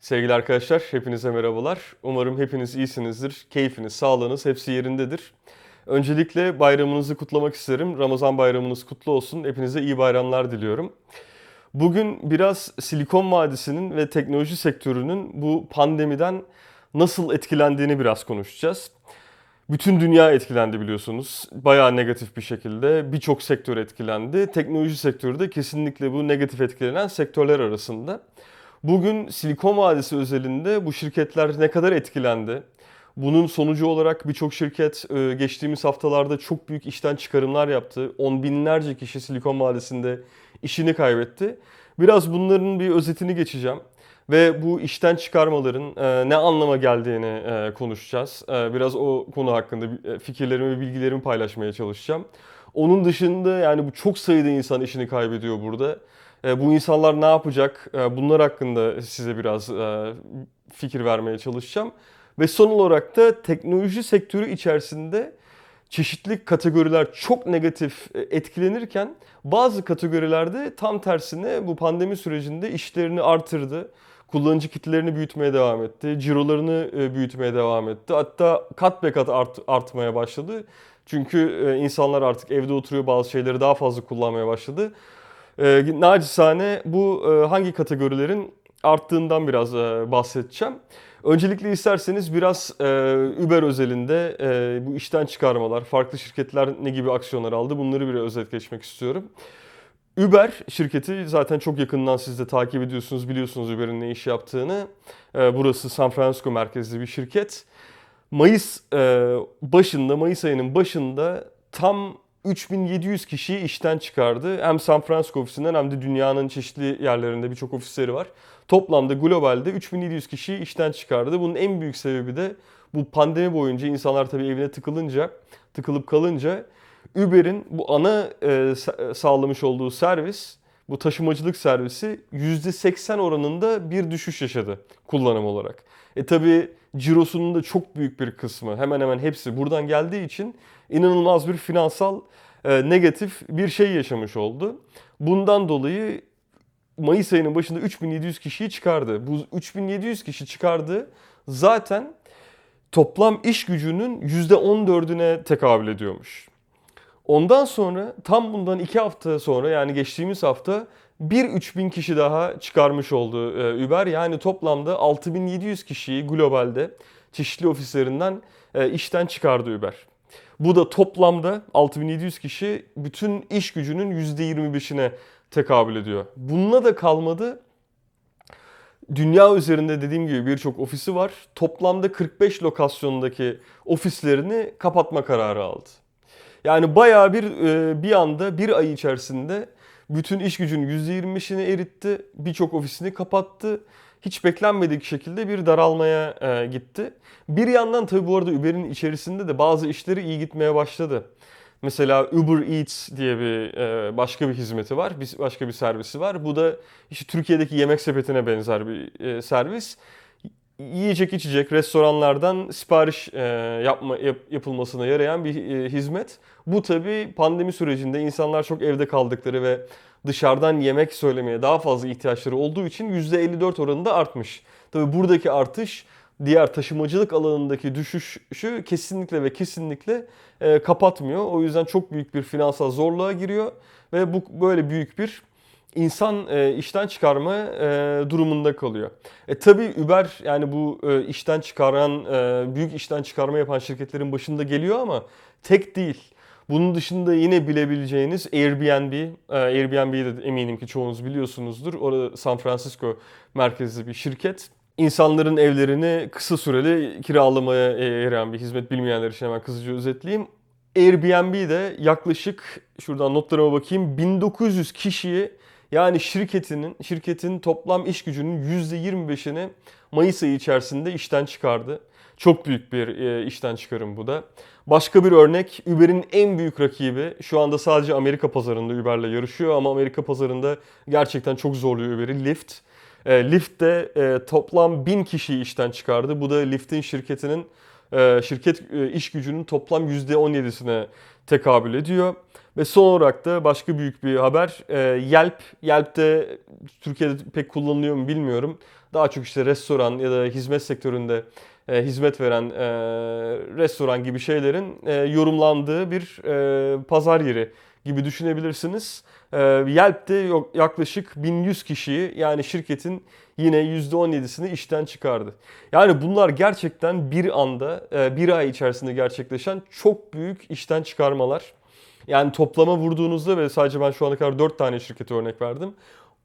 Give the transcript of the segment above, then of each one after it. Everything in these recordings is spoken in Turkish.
Sevgili arkadaşlar, hepinize merhabalar. Umarım hepiniz iyisinizdir. Keyfiniz, sağlığınız hepsi yerindedir. Öncelikle bayramınızı kutlamak isterim. Ramazan bayramınız kutlu olsun. Hepinize iyi bayramlar diliyorum. Bugün biraz Silikon Vadisi'nin ve teknoloji sektörünün bu pandemiden nasıl etkilendiğini biraz konuşacağız. Bütün dünya etkilendi biliyorsunuz. Bayağı negatif bir şekilde. Birçok sektör etkilendi. Teknoloji sektörü de kesinlikle bu negatif etkilenen sektörler arasında. Bugün Silikon Vadisi özelinde bu şirketler ne kadar etkilendi? Bunun sonucu olarak birçok şirket e, geçtiğimiz haftalarda çok büyük işten çıkarımlar yaptı. On binlerce kişi Silikon Vadisi'nde işini kaybetti. Biraz bunların bir özetini geçeceğim. Ve bu işten çıkarmaların e, ne anlama geldiğini e, konuşacağız. Biraz o konu hakkında fikirlerimi ve bilgilerimi paylaşmaya çalışacağım. Onun dışında yani bu çok sayıda insan işini kaybediyor burada. E, bu insanlar ne yapacak? E, bunlar hakkında size biraz e, fikir vermeye çalışacağım. Ve son olarak da teknoloji sektörü içerisinde çeşitli kategoriler çok negatif etkilenirken bazı kategorilerde tam tersine bu pandemi sürecinde işlerini artırdı. Kullanıcı kitlerini büyütmeye devam etti. Cirolarını büyütmeye devam etti. Hatta kat be kat art, artmaya başladı. Çünkü insanlar artık evde oturuyor bazı şeyleri daha fazla kullanmaya başladı. E, nacizane bu e, hangi kategorilerin arttığından biraz e, bahsedeceğim. Öncelikle isterseniz biraz e, Uber özelinde e, bu işten çıkarmalar, farklı şirketler ne gibi aksiyonlar aldı bunları bir özet geçmek istiyorum. Uber şirketi zaten çok yakından siz de takip ediyorsunuz, biliyorsunuz Uber'in ne iş yaptığını. E, burası San Francisco merkezli bir şirket. Mayıs e, başında, Mayıs ayının başında tam 3700 kişiyi işten çıkardı. Hem San Francisco ofisinden hem de dünyanın çeşitli yerlerinde birçok ofisleri var. Toplamda globalde 3700 kişiyi işten çıkardı. Bunun en büyük sebebi de bu pandemi boyunca insanlar tabii evine tıkılınca, tıkılıp kalınca Uber'in bu ana e, sağlamış olduğu servis, bu taşımacılık servisi %80 oranında bir düşüş yaşadı kullanım olarak. E tabi cirosunun da çok büyük bir kısmı hemen hemen hepsi buradan geldiği için inanılmaz bir finansal e, negatif bir şey yaşamış oldu. Bundan dolayı Mayıs ayının başında 3700 kişiyi çıkardı. Bu 3700 kişi çıkardı zaten toplam iş gücünün %14'üne tekabül ediyormuş. Ondan sonra tam bundan 2 hafta sonra yani geçtiğimiz hafta bir 3000 kişi daha çıkarmış oldu e, Uber. Yani toplamda 6700 kişiyi globalde çeşitli ofislerinden e, işten çıkardı Uber. Bu da toplamda 6700 kişi bütün iş gücünün %25'ine tekabül ediyor. Bununla da kalmadı. Dünya üzerinde dediğim gibi birçok ofisi var. Toplamda 45 lokasyondaki ofislerini kapatma kararı aldı. Yani bayağı bir e, bir anda bir ay içerisinde bütün iş gücünün %25'ini eritti. Birçok ofisini kapattı. Hiç beklenmedik şekilde bir daralmaya e, gitti. Bir yandan tabii bu arada Uber'in içerisinde de bazı işleri iyi gitmeye başladı. Mesela Uber Eats diye bir e, başka bir hizmeti var, bir, başka bir servisi var. Bu da işte Türkiye'deki yemek sepetine benzer bir e, servis. Yiyecek içecek restoranlardan sipariş e, yapma yap, yapılmasına yarayan bir e, hizmet. Bu tabi pandemi sürecinde insanlar çok evde kaldıkları ve dışarıdan yemek söylemeye daha fazla ihtiyaçları olduğu için %54 oranında artmış. Tabi buradaki artış diğer taşımacılık alanındaki düşüşü kesinlikle ve kesinlikle e, kapatmıyor. O yüzden çok büyük bir finansal zorluğa giriyor ve bu böyle büyük bir insan e, işten çıkarma e, durumunda kalıyor. E tabi Uber yani bu e, işten çıkaran, e, büyük işten çıkarma yapan şirketlerin başında geliyor ama tek değil. Bunun dışında yine bilebileceğiniz Airbnb, e, Airbnb'yi de eminim ki çoğunuz biliyorsunuzdur. Orada San Francisco merkezli bir şirket insanların evlerini kısa süreli kiralamaya yarayan bir hizmet bilmeyenler için hemen kısaca özetleyeyim. Airbnb de yaklaşık şuradan notlarıma bakayım 1900 kişiyi yani şirketinin şirketin toplam iş gücünün %25'ini Mayıs ayı içerisinde işten çıkardı. Çok büyük bir e, işten çıkarım bu da. Başka bir örnek Uber'in en büyük rakibi şu anda sadece Amerika pazarında Uber'le yarışıyor ama Amerika pazarında gerçekten çok zorluyor Uber'i Lyft. E, Lyft de e, toplam 1000 kişiyi işten çıkardı. Bu da Lyft'in şirketinin şirket e, iş gücünün toplam %17'sine tekabül ediyor. Ve son olarak da başka büyük bir haber. E, Yelp. Yelp de Türkiye'de pek kullanılıyor mu bilmiyorum. Daha çok işte restoran ya da hizmet sektöründe e, hizmet veren e, restoran gibi şeylerin e, yorumlandığı bir e, pazar yeri gibi düşünebilirsiniz. E, Yelp de yaklaşık 1100 kişiyi yani şirketin yine %17'sini işten çıkardı. Yani bunlar gerçekten bir anda, e, bir ay içerisinde gerçekleşen çok büyük işten çıkarmalar. Yani toplama vurduğunuzda ve sadece ben şu ana kadar 4 tane şirkete örnek verdim.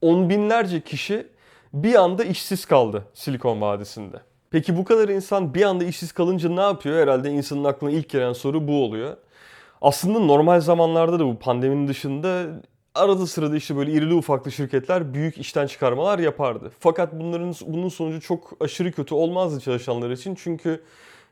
On binlerce kişi bir anda işsiz kaldı Silikon Vadisi'nde. Peki bu kadar insan bir anda işsiz kalınca ne yapıyor? Herhalde insanın aklına ilk gelen soru bu oluyor. Aslında normal zamanlarda da bu pandeminin dışında arada sırada işte böyle irili ufaklı şirketler büyük işten çıkarmalar yapardı. Fakat bunların bunun sonucu çok aşırı kötü olmazdı çalışanlar için. Çünkü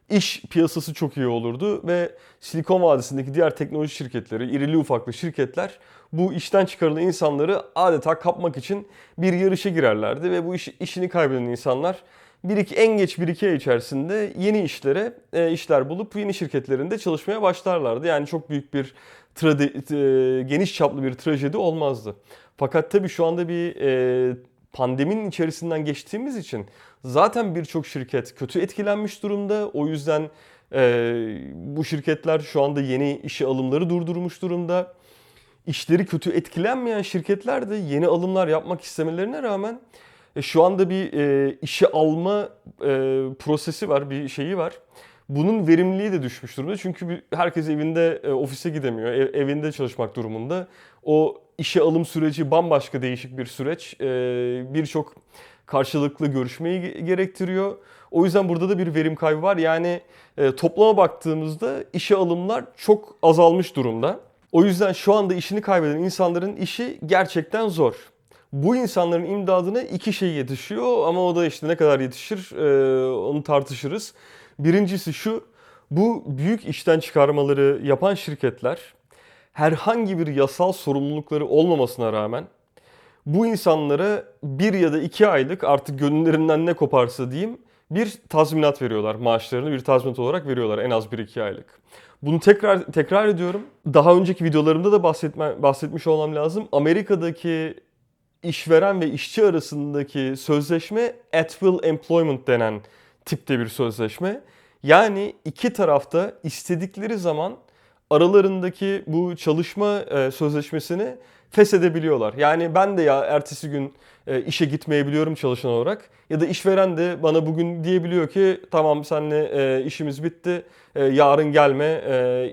iş piyasası çok iyi olurdu ve Silikon Vadisi'ndeki diğer teknoloji şirketleri, irili ufaklı şirketler bu işten çıkarılan insanları adeta kapmak için bir yarışa girerlerdi ve bu iş, işini kaybeden insanlar bir iki en geç bir iki ay içerisinde yeni işlere e, işler bulup yeni şirketlerinde çalışmaya başlarlardı. Yani çok büyük bir trade, e, geniş çaplı bir trajedi olmazdı. Fakat tabii şu anda bir e, pandeminin içerisinden geçtiğimiz için zaten birçok şirket kötü etkilenmiş durumda. O yüzden e, bu şirketler şu anda yeni işe alımları durdurmuş durumda. İşleri kötü etkilenmeyen şirketler de yeni alımlar yapmak istemelerine rağmen e, şu anda bir e, işe alma e, prosesi var, bir şeyi var. Bunun verimliliği de düşmüş durumda. Çünkü herkes evinde e, ofise gidemiyor. Ev, evinde çalışmak durumunda. O işe alım süreci bambaşka değişik bir süreç. E, Birçok karşılıklı görüşmeyi gerektiriyor. O yüzden burada da bir verim kaybı var. Yani e, toplama baktığımızda işe alımlar çok azalmış durumda. O yüzden şu anda işini kaybeden insanların işi gerçekten zor. Bu insanların imdadına iki şey yetişiyor ama o da işte ne kadar yetişir e, onu tartışırız. Birincisi şu, bu büyük işten çıkarmaları yapan şirketler herhangi bir yasal sorumlulukları olmamasına rağmen bu insanlara bir ya da iki aylık artık gönüllerinden ne koparsa diyeyim bir tazminat veriyorlar. Maaşlarını bir tazminat olarak veriyorlar en az bir iki aylık. Bunu tekrar tekrar ediyorum. Daha önceki videolarımda da bahsetme, bahsetmiş olmam lazım. Amerika'daki işveren ve işçi arasındaki sözleşme at will employment denen tipte bir sözleşme. Yani iki tarafta istedikleri zaman aralarındaki bu çalışma e, sözleşmesini feshedebiliyorlar. Yani ben de ya ertesi gün e, işe gitmeyebiliyorum çalışan olarak ya da işveren de bana bugün diyebiliyor ki tamam senle e, işimiz bitti yarın gelme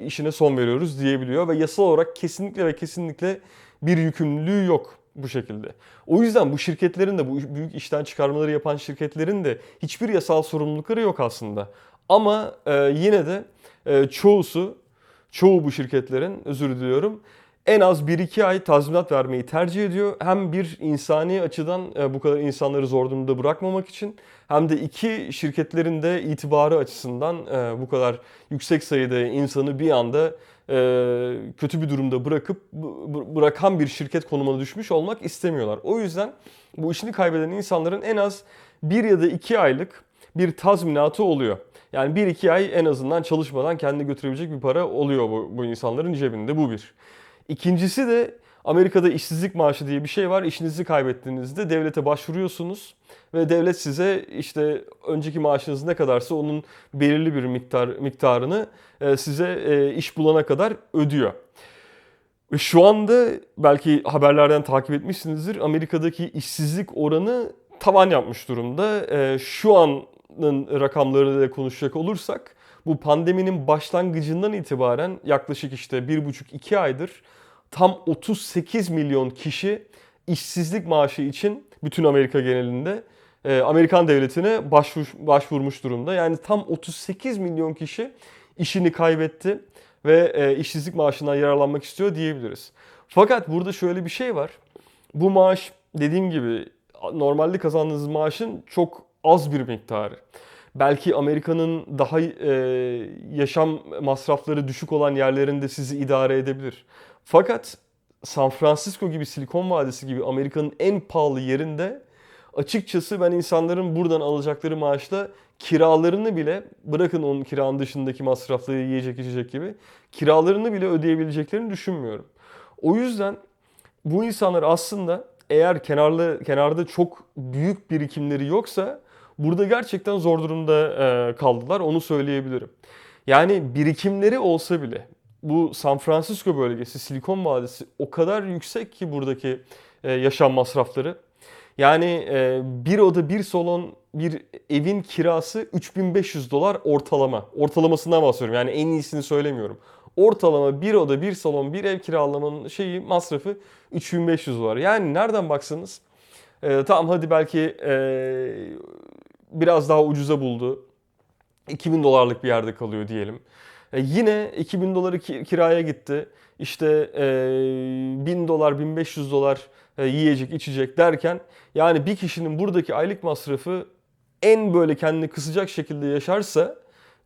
işine son veriyoruz diyebiliyor ve yasal olarak kesinlikle ve kesinlikle bir yükümlülüğü yok bu şekilde. O yüzden bu şirketlerin de bu büyük işten çıkarmaları yapan şirketlerin de hiçbir yasal sorumlulukları yok aslında. Ama e, yine de e, çoğusu, çoğu bu şirketlerin özür diliyorum en az 1-2 ay tazminat vermeyi tercih ediyor. Hem bir insani açıdan e, bu kadar insanları zor durumda bırakmamak için hem de iki şirketlerin de itibarı açısından e, bu kadar yüksek sayıda insanı bir anda kötü bir durumda bırakıp bırakan bir şirket konumuna düşmüş olmak istemiyorlar. O yüzden bu işini kaybeden insanların en az 1 ya da 2 aylık bir tazminatı oluyor. Yani 1-2 ay en azından çalışmadan kendini götürebilecek bir para oluyor bu, bu insanların cebinde. Bu bir. İkincisi de Amerika'da işsizlik maaşı diye bir şey var. İşinizi kaybettiğinizde devlete başvuruyorsunuz ve devlet size işte önceki maaşınız ne kadarsa onun belirli bir miktar miktarını e, size e, iş bulana kadar ödüyor. Şu anda belki haberlerden takip etmişsinizdir. Amerika'daki işsizlik oranı tavan yapmış durumda. E, şu anın rakamlarıyla konuşacak olursak bu pandeminin başlangıcından itibaren yaklaşık işte 1,5-2 aydır tam 38 milyon kişi işsizlik maaşı için bütün Amerika genelinde e, Amerikan devletine başvur, başvurmuş durumda. Yani tam 38 milyon kişi işini kaybetti ve e, işsizlik maaşından yararlanmak istiyor diyebiliriz. Fakat burada şöyle bir şey var. Bu maaş dediğim gibi normalde kazandığınız maaşın çok az bir miktarı. Belki Amerika'nın daha e, yaşam masrafları düşük olan yerlerinde sizi idare edebilir. Fakat San Francisco gibi Silikon Vadisi gibi Amerika'nın en pahalı yerinde açıkçası ben insanların buradan alacakları maaşla kiralarını bile bırakın onun kiranın dışındaki masrafları yiyecek içecek gibi kiralarını bile ödeyebileceklerini düşünmüyorum. O yüzden bu insanlar aslında eğer kenarlı kenarda çok büyük birikimleri yoksa burada gerçekten zor durumda kaldılar onu söyleyebilirim. Yani birikimleri olsa bile bu San Francisco bölgesi, Silikon Vadisi o kadar yüksek ki buradaki e, yaşam masrafları. Yani e, bir oda, bir salon, bir evin kirası 3500 dolar ortalama. Ortalamasından bahsediyorum. Yani en iyisini söylemiyorum. Ortalama bir oda, bir salon, bir ev kiralamanın şeyi masrafı 3500 dolar. Yani nereden baksanız e, tamam hadi belki e, biraz daha ucuza buldu. 2000 dolarlık bir yerde kalıyor diyelim. E, yine 2000 doları ki- kiraya gitti. İşte e, 1000 dolar, 1500 dolar e, yiyecek, içecek derken yani bir kişinin buradaki aylık masrafı en böyle kendini kısacak şekilde yaşarsa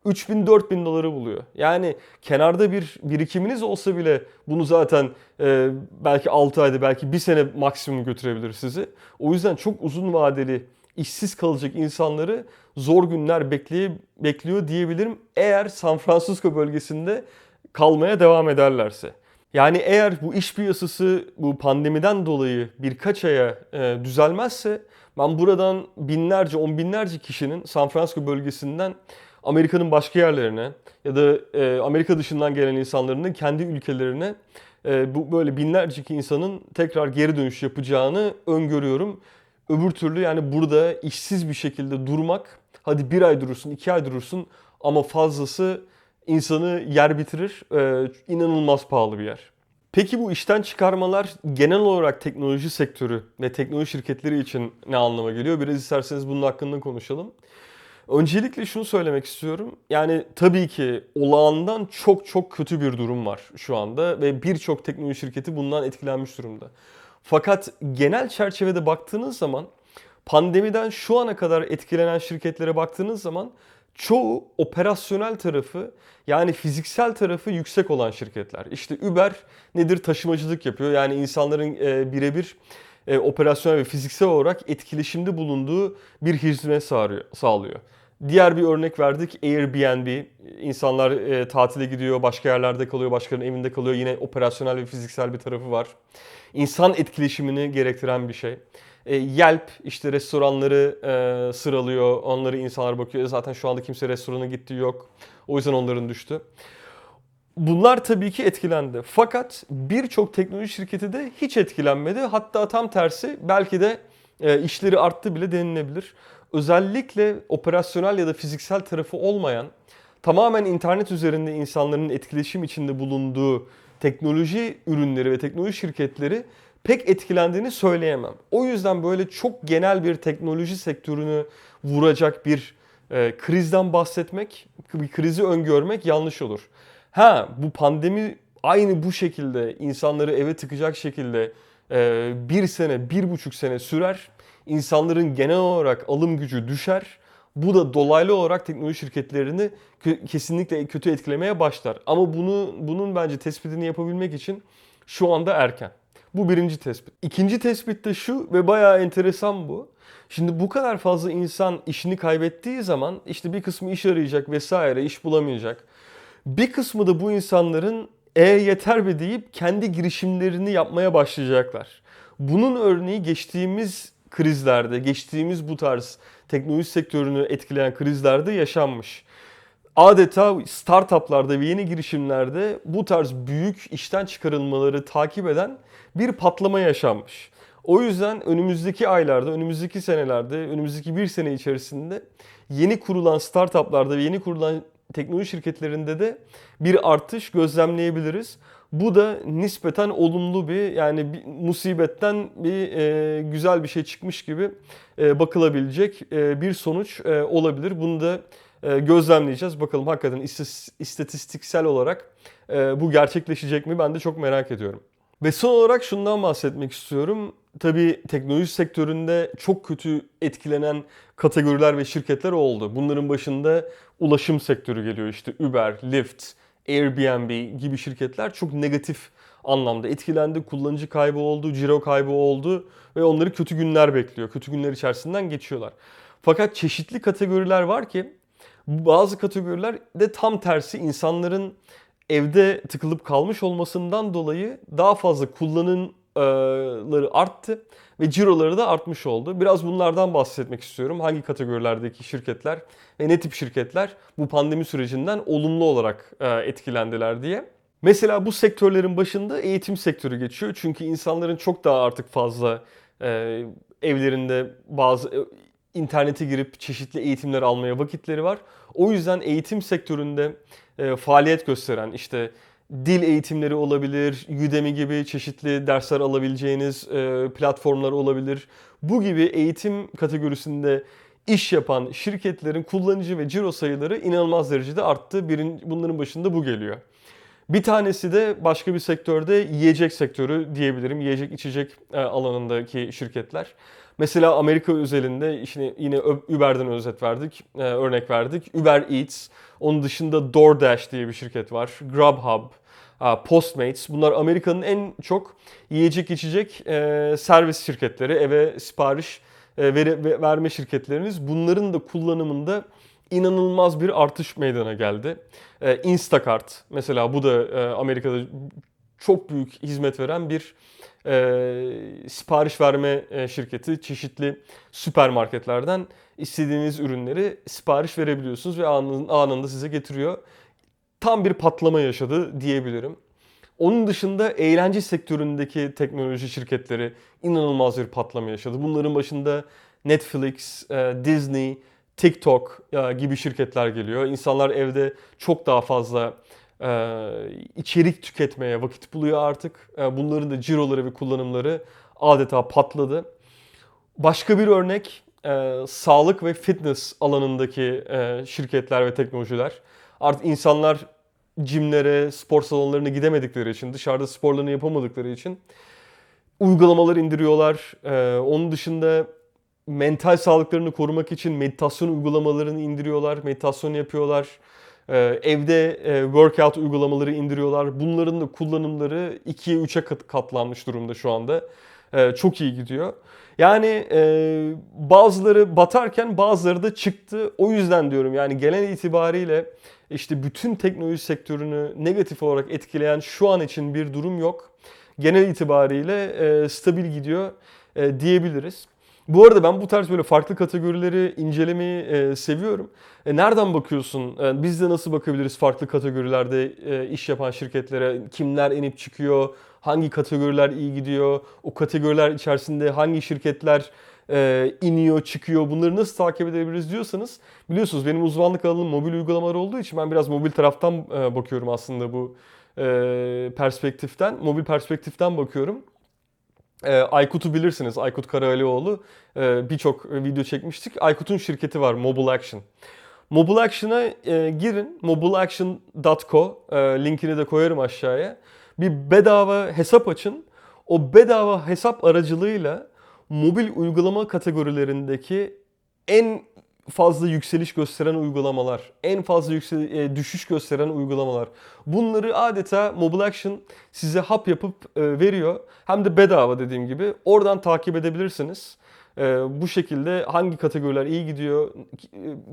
3000-4000 doları buluyor. Yani kenarda bir birikiminiz olsa bile bunu zaten e, belki 6 ayda belki bir sene maksimum götürebilir sizi. O yüzden çok uzun vadeli işsiz kalacak insanları zor günler bekleye, bekliyor diyebilirim. Eğer San Francisco bölgesinde kalmaya devam ederlerse. Yani eğer bu iş piyasası bu pandemiden dolayı birkaç aya e, düzelmezse ben buradan binlerce, on binlerce kişinin San Francisco bölgesinden Amerika'nın başka yerlerine ya da e, Amerika dışından gelen insanların da kendi ülkelerine e, bu böyle binlerce insanın tekrar geri dönüş yapacağını öngörüyorum. Öbür türlü yani burada işsiz bir şekilde durmak, hadi bir ay durursun, iki ay durursun ama fazlası insanı yer bitirir. Ee, inanılmaz pahalı bir yer. Peki bu işten çıkarmalar genel olarak teknoloji sektörü ve teknoloji şirketleri için ne anlama geliyor? Biraz isterseniz bunun hakkında konuşalım. Öncelikle şunu söylemek istiyorum. Yani tabii ki olağandan çok çok kötü bir durum var şu anda ve birçok teknoloji şirketi bundan etkilenmiş durumda. Fakat genel çerçevede baktığınız zaman pandemiden şu ana kadar etkilenen şirketlere baktığınız zaman çoğu operasyonel tarafı yani fiziksel tarafı yüksek olan şirketler. İşte Uber nedir? Taşımacılık yapıyor. Yani insanların e, birebir e, operasyonel ve fiziksel olarak etkileşimde bulunduğu bir hizmet sağlıyor. Diğer bir örnek verdik Airbnb. İnsanlar e, tatile gidiyor, başka yerlerde kalıyor, başkalarının evinde kalıyor. Yine operasyonel ve fiziksel bir tarafı var. İnsan etkileşimini gerektiren bir şey. E, Yelp işte restoranları e, sıralıyor, onları insanlar bakıyor. Zaten şu anda kimse restorana gittiği yok. O yüzden onların düştü. Bunlar tabii ki etkilendi. Fakat birçok teknoloji şirketi de hiç etkilenmedi. Hatta tam tersi belki de e, işleri arttı bile denilebilir. Özellikle operasyonel ya da fiziksel tarafı olmayan, tamamen internet üzerinde insanların etkileşim içinde bulunduğu teknoloji ürünleri ve teknoloji şirketleri pek etkilendiğini söyleyemem. O yüzden böyle çok genel bir teknoloji sektörünü vuracak bir e, krizden bahsetmek, bir krizi öngörmek yanlış olur. Ha bu pandemi aynı bu şekilde insanları eve tıkacak şekilde e, bir sene, bir buçuk sene sürer. İnsanların genel olarak alım gücü düşer. Bu da dolaylı olarak teknoloji şirketlerini kesinlikle kötü etkilemeye başlar. Ama bunu bunun bence tespitini yapabilmek için şu anda erken. Bu birinci tespit. İkinci tespit de şu ve bayağı enteresan bu. Şimdi bu kadar fazla insan işini kaybettiği zaman işte bir kısmı iş arayacak vesaire, iş bulamayacak. Bir kısmı da bu insanların e yeter be deyip kendi girişimlerini yapmaya başlayacaklar. Bunun örneği geçtiğimiz krizlerde, geçtiğimiz bu tarz teknoloji sektörünü etkileyen krizlerde yaşanmış. Adeta startuplarda ve yeni girişimlerde bu tarz büyük işten çıkarılmaları takip eden bir patlama yaşanmış. O yüzden önümüzdeki aylarda, önümüzdeki senelerde, önümüzdeki bir sene içerisinde yeni kurulan startuplarda ve yeni kurulan teknoloji şirketlerinde de bir artış gözlemleyebiliriz. Bu da nispeten olumlu bir yani bir musibetten bir e, güzel bir şey çıkmış gibi e, bakılabilecek e, bir sonuç e, olabilir. Bunu da e, gözlemleyeceğiz. Bakalım hakikaten istatistiksel olarak e, bu gerçekleşecek mi? Ben de çok merak ediyorum. Ve son olarak şundan bahsetmek istiyorum. Tabii teknoloji sektöründe çok kötü etkilenen kategoriler ve şirketler oldu. Bunların başında ulaşım sektörü geliyor. İşte Uber, Lyft, Airbnb gibi şirketler çok negatif anlamda etkilendi. Kullanıcı kaybı oldu, ciro kaybı oldu ve onları kötü günler bekliyor. Kötü günler içerisinden geçiyorlar. Fakat çeşitli kategoriler var ki bazı kategoriler de tam tersi insanların evde tıkılıp kalmış olmasından dolayı daha fazla kullanımları arttı ve ciroları da artmış oldu. Biraz bunlardan bahsetmek istiyorum. Hangi kategorilerdeki şirketler ve ne tip şirketler bu pandemi sürecinden olumlu olarak e, etkilendiler diye. Mesela bu sektörlerin başında eğitim sektörü geçiyor. Çünkü insanların çok daha artık fazla e, evlerinde bazı e, internete girip çeşitli eğitimler almaya vakitleri var. O yüzden eğitim sektöründe faaliyet gösteren işte dil eğitimleri olabilir, Udemy gibi çeşitli dersler alabileceğiniz e, platformlar olabilir. Bu gibi eğitim kategorisinde iş yapan şirketlerin kullanıcı ve ciro sayıları inanılmaz derecede arttı. Birin, bunların başında bu geliyor. Bir tanesi de başka bir sektörde yiyecek sektörü diyebilirim. Yiyecek içecek e, alanındaki şirketler. Mesela Amerika özelinde işte yine Uber'den özet verdik, e, örnek verdik. Uber Eats, onun dışında DoorDash diye bir şirket var. Grubhub, Postmates. Bunlar Amerika'nın en çok yiyecek içecek e, servis şirketleri, eve sipariş verme şirketleriniz. Bunların da kullanımında inanılmaz bir artış meydana geldi. Instacart mesela bu da Amerika'da çok büyük hizmet veren bir e, sipariş verme e, şirketi çeşitli süpermarketlerden istediğiniz ürünleri sipariş verebiliyorsunuz ve anında, anında size getiriyor. Tam bir patlama yaşadı diyebilirim. Onun dışında eğlence sektöründeki teknoloji şirketleri inanılmaz bir patlama yaşadı. Bunların başında Netflix, e, Disney, TikTok e, gibi şirketler geliyor. İnsanlar evde çok daha fazla içerik tüketmeye vakit buluyor artık. E, bunların da ciroları ve kullanımları adeta patladı. Başka bir örnek e, sağlık ve fitness alanındaki şirketler ve teknolojiler. Artık insanlar jimlere, spor salonlarına gidemedikleri için, dışarıda sporlarını yapamadıkları için uygulamalar indiriyorlar. Onun dışında mental sağlıklarını korumak için meditasyon uygulamalarını indiriyorlar, meditasyon yapıyorlar. Ee, evde e, workout uygulamaları indiriyorlar. Bunların da kullanımları 2'ye 3'e katlanmış durumda şu anda. Ee, çok iyi gidiyor. Yani e, bazıları batarken bazıları da çıktı. O yüzden diyorum yani gelen itibariyle işte bütün teknoloji sektörünü negatif olarak etkileyen şu an için bir durum yok. Genel itibariyle e, stabil gidiyor diyebiliriz. Bu arada ben bu tarz böyle farklı kategorileri incelemeyi e, seviyorum. E, nereden bakıyorsun? E, biz de nasıl bakabiliriz farklı kategorilerde e, iş yapan şirketlere? Kimler inip çıkıyor? Hangi kategoriler iyi gidiyor? O kategoriler içerisinde hangi şirketler e, iniyor, çıkıyor? Bunları nasıl takip edebiliriz diyorsanız biliyorsunuz benim uzmanlık alanım mobil uygulamalar olduğu için ben biraz mobil taraftan e, bakıyorum aslında bu e, perspektiften. Mobil perspektiften bakıyorum. E, Aykut'u bilirsiniz. Aykut Karahalioğlu e, birçok video çekmiştik. Aykut'un şirketi var Mobile Action. Mobile Action'a e, girin. mobileaction.co e, linkini de koyarım aşağıya. Bir bedava hesap açın. O bedava hesap aracılığıyla mobil uygulama kategorilerindeki en fazla yükseliş gösteren uygulamalar, en fazla yüksel e, düşüş gösteren uygulamalar. Bunları adeta Mobile Action size hap yapıp e, veriyor. Hem de bedava dediğim gibi. Oradan takip edebilirsiniz. E, bu şekilde hangi kategoriler iyi gidiyor,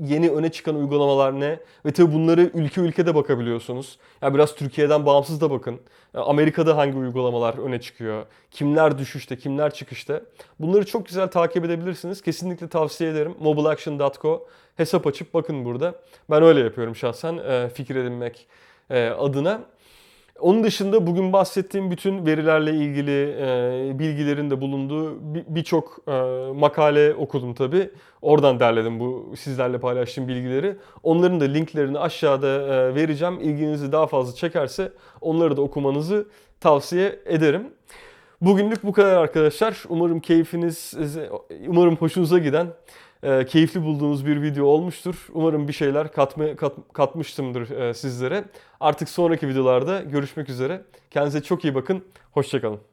yeni öne çıkan uygulamalar ne ve tabi bunları ülke ülkede bakabiliyorsunuz. Yani biraz Türkiye'den bağımsız da bakın. Amerika'da hangi uygulamalar öne çıkıyor, kimler düşüşte, kimler çıkışta. Bunları çok güzel takip edebilirsiniz. Kesinlikle tavsiye ederim. mobileaction.co hesap açıp bakın burada. Ben öyle yapıyorum şahsen e, fikir edinmek e, adına. Onun dışında bugün bahsettiğim bütün verilerle ilgili e, bilgilerin de bulunduğu birçok e, makale okudum tabi. Oradan derledim bu sizlerle paylaştığım bilgileri. Onların da linklerini aşağıda e, vereceğim. İlginizi daha fazla çekerse onları da okumanızı tavsiye ederim. Bugünlük bu kadar arkadaşlar. Umarım keyfiniz, umarım hoşunuza giden e, keyifli bulduğunuz bir video olmuştur. Umarım bir şeyler katma, kat, katmıştımdır e, sizlere. Artık sonraki videolarda görüşmek üzere. Kendinize çok iyi bakın. Hoşçakalın.